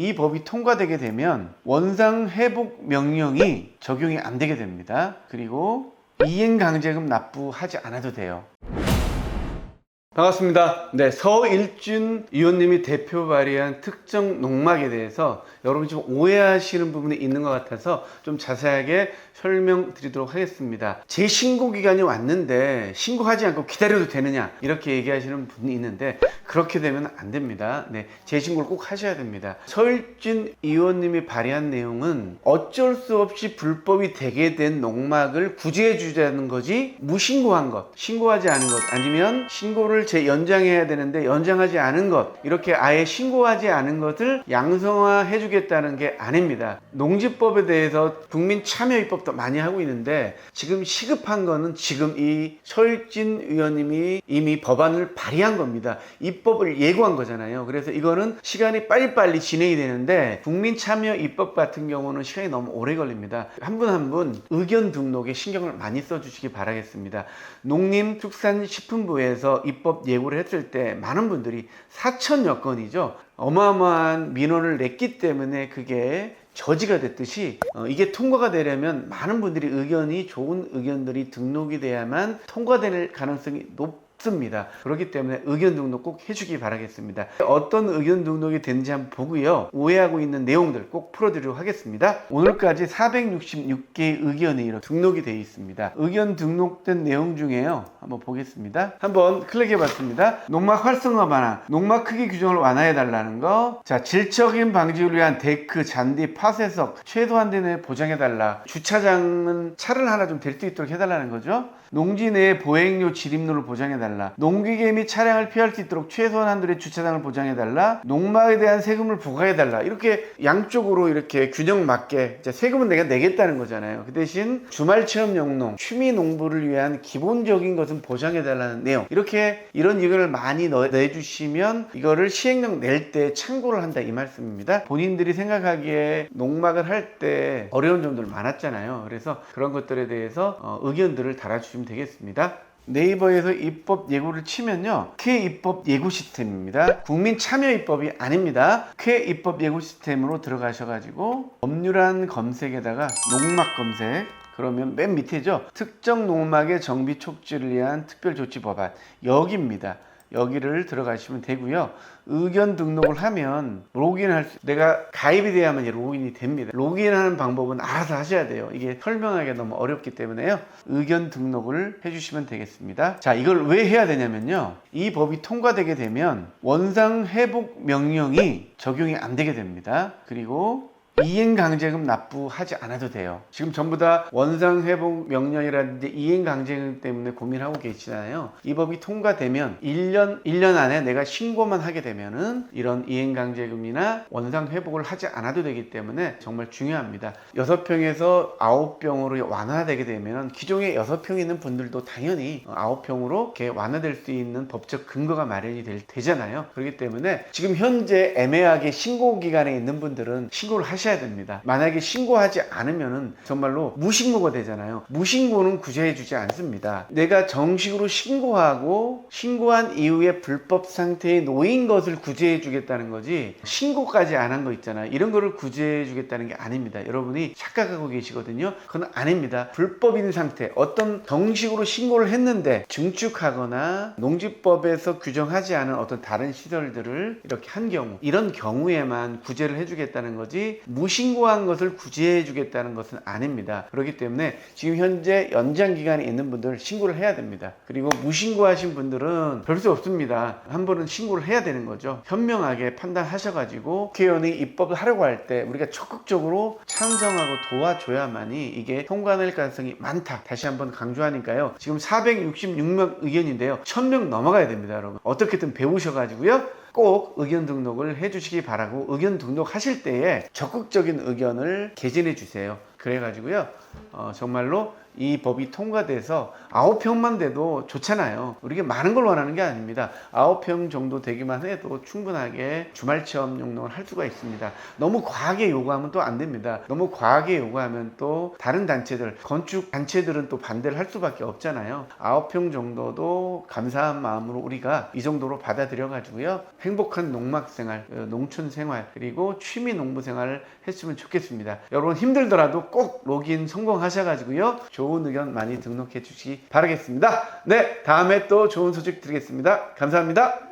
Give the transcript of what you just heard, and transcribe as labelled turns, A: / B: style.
A: 이 법이 통과되게 되면 원상 회복 명령이 적용이 안 되게 됩니다. 그리고 이행 강제금 납부하지 않아도 돼요. 반갑습니다. 네, 서일준 의원님이 대표 발의한 특정 농막에 대해서 여러분 지금 오해하시는 부분이 있는 것 같아서 좀 자세하게 설명드리도록 하겠습니다. 재신고 기간이 왔는데 신고하지 않고 기다려도 되느냐 이렇게 얘기하시는 분이 있는데 그렇게 되면 안 됩니다. 네, 재신고를 꼭 하셔야 됩니다. 서일준 의원님이 발의한 내용은 어쩔 수 없이 불법이 되게 된 농막을 구제해 주자는 거지 무신고한 것, 신고하지 않은 것 아니면 신고를 재연장해야 되는데 연장하지 않은 것 이렇게 아예 신고하지 않은 것을 양성화해 주겠다는 게 아닙니다. 농지법에 대해서 국민 참여 입법도 많이 하고 있는데 지금 시급한 거는 지금 이 서일진 의원님이 이미 법안을 발의한 겁니다. 입법을 예고한 거잖아요. 그래서 이거는 시간이 빨리빨리 진행이 되는데 국민 참여 입법 같은 경우는 시간이 너무 오래 걸립니다. 한 분 한 분 의견 등록에 신경을 많이 써주시기 바라겠습니다. 농림축산식품부에서 입법 예고를 했을 때 많은 분들이 4천여 건이죠. 어마어마한 민원을 냈기 때문에 그게 저지가 됐듯이 어, 이게 통과가 되려면 많은 분들이 의견이 좋은 의견들이 등록이 돼야만 통과될 가능성이 높습니다. 그렇기 때문에 의견 등록 꼭 해주기 바라겠습니다. 어떤 의견 등록이 됐는지 한번 보고요. 오해하고 있는 내용들 꼭 풀어드리도록 하겠습니다. 오늘까지 466개의 의견이 등록이 되어 있습니다. 의견 등록된 내용 중에요. 한번 보겠습니다. 한번 클릭해 봤습니다. 농막 활성화 반환, 농막 크기 규정을 완화해 달라는 거. 자, 질적인 방지를 위한 데크, 잔디, 파쇄석 최소한 대내 보장해 달라. 주차장은 차를 하나 좀 댈 수 있도록 해 달라는 거죠. 농지 내 보행료 진입로를 보장해 달라. 농기계 및 차량을 피할 수 있도록 최소한 한도의 주차장을 보장해 달라. 농막에 대한 세금을 부과해 달라. 이렇게 양쪽으로 이렇게 균형 맞게 세금은 내가 내겠다는 거잖아요. 그 대신 주말 체험 영농, 취미 농부를 위한 기본적인 것은 보장해 달라는 내용. 이렇게 이런 의견을 많이 넣- 내주시면 이거를 시행령 낼 때 참고를 한다 이 말씀입니다. 본인들이 생각하기에 농막을 할 때 어려운 점들 많았잖아요. 그래서 그런 것들에 대해서 어, 의견들을 달아주시면 되겠습니다. 네이버에서 입법 예고를 치면요. 쾌 입법 예고 시스템입니다. 국민 참여 입법이 아닙니다. 쾌 입법 예고 시스템으로 들어가셔 가지고 법률안 검색에다가 농막 검색 그러면 맨 밑에죠. 특정 농막의 정비 촉지를 위한 특별 조치 법안 여기입니다. 여기를 들어가시면 되고요. 의견 등록을 하면 로그인할 수, 내가 가입이 돼야만 로그인이 됩니다. 로그인하는 방법은 알아서 하셔야 돼요. 이게 설명하기가 너무 어렵기 때문에요. 의견 등록을 해주시면 되겠습니다. 자, 이걸 왜 해야 되냐면요. 이 법이 통과되게 되면 원상 회복 명령이 적용이 안 되게 됩니다. 그리고 이행 강제금 납부하지 않아도 돼요. 지금 전부 다 원상 회복 명령이라든지 이행 강제금 때문에 고민하고 계시잖아요. 이 법이 통과되면 1년 1년 안에 내가 신고만 하게 되면은 이런 이행 강제금이나 원상 회복을 하지 않아도 되기 때문에 정말 중요합니다. 6평에서 9평으로 완화되게 되면 기존에 6평 있는 분들도 당연히 9평으로 이렇게 완화될 수 있는 법적 근거가 마련이 될 되잖아요. 그렇기 때문에 지금 현재 애매하게 신고 기간에 있는 분들은 신고를 하셔야 됩니다. 만약에 신고하지 않으면은 정말로 무신고가 되잖아요. 무신고는 구제해 주지 않습니다. 내가 정식으로 신고하고 신고한 이후에 불법 상태에 놓인 것을 구제해 주겠다는 거지 신고까지 안 한 거 있잖아요. 이런 거를 구제해 주겠다는 게 아닙니다. 여러분이 착각하고 계시거든요. 그건 아닙니다. 불법인 상태 어떤 정식으로 신고를 했는데 증축하거나 농지법에서 규정하지 않은 어떤 다른 시설들을 이렇게 한 경우 이런 경우에만 구제를 해주겠다는 거지 무신고한 것을 구제해 주겠다는 것은 아닙니다. 그렇기 때문에 지금 현재 연장 기간이 있는 분들 신고를 해야 됩니다. 그리고 무신고하신 분들은 별수 없습니다. 한 번은 신고를 해야 되는 거죠. 현명하게 판단하셔가지고 국회의원이 입법을 하려고 할 때 우리가 적극적으로 찬성하고 도와줘야만이 이게 통과될 가능성이 많다. 다시 한번 강조하니까요. 지금 466명 의견인데요. 1000명 넘어가야 됩니다, 여러분. 어떻게든 배우셔가지고요. 꼭 의견 등록을 해주시기 바라고 의견 등록하실 때에 적극적인 의견을 개진해 주세요. 그래가지고요, 어, 정말로 이 법이 통과돼서 9평만 돼도 좋잖아요. 우리가 많은 걸 원하는 게 아닙니다. 9평 정도 되기만 해도 충분하게 주말 체험 용동을 할 수가 있습니다. 너무 과하게 요구하면 또 안 됩니다. 너무 과하게 요구하면 또 다른 단체들, 건축 단체들은 또 반대를 할 수밖에 없잖아요. 9평 정도도 감사한 마음으로 우리가 이 정도로 받아들여 가지고요. 행복한 농막 생활, 어, 농촌 생활, 그리고 취미 농부 생활을 했으면 좋겠습니다. 여러분 힘들더라도 꼭 로그인 성공하셔 가지고요. 좋은 의견 많이 등록해 주시기 바라겠습니다. 네, 다음에 또 좋은 소식 드리겠습니다. 감사합니다.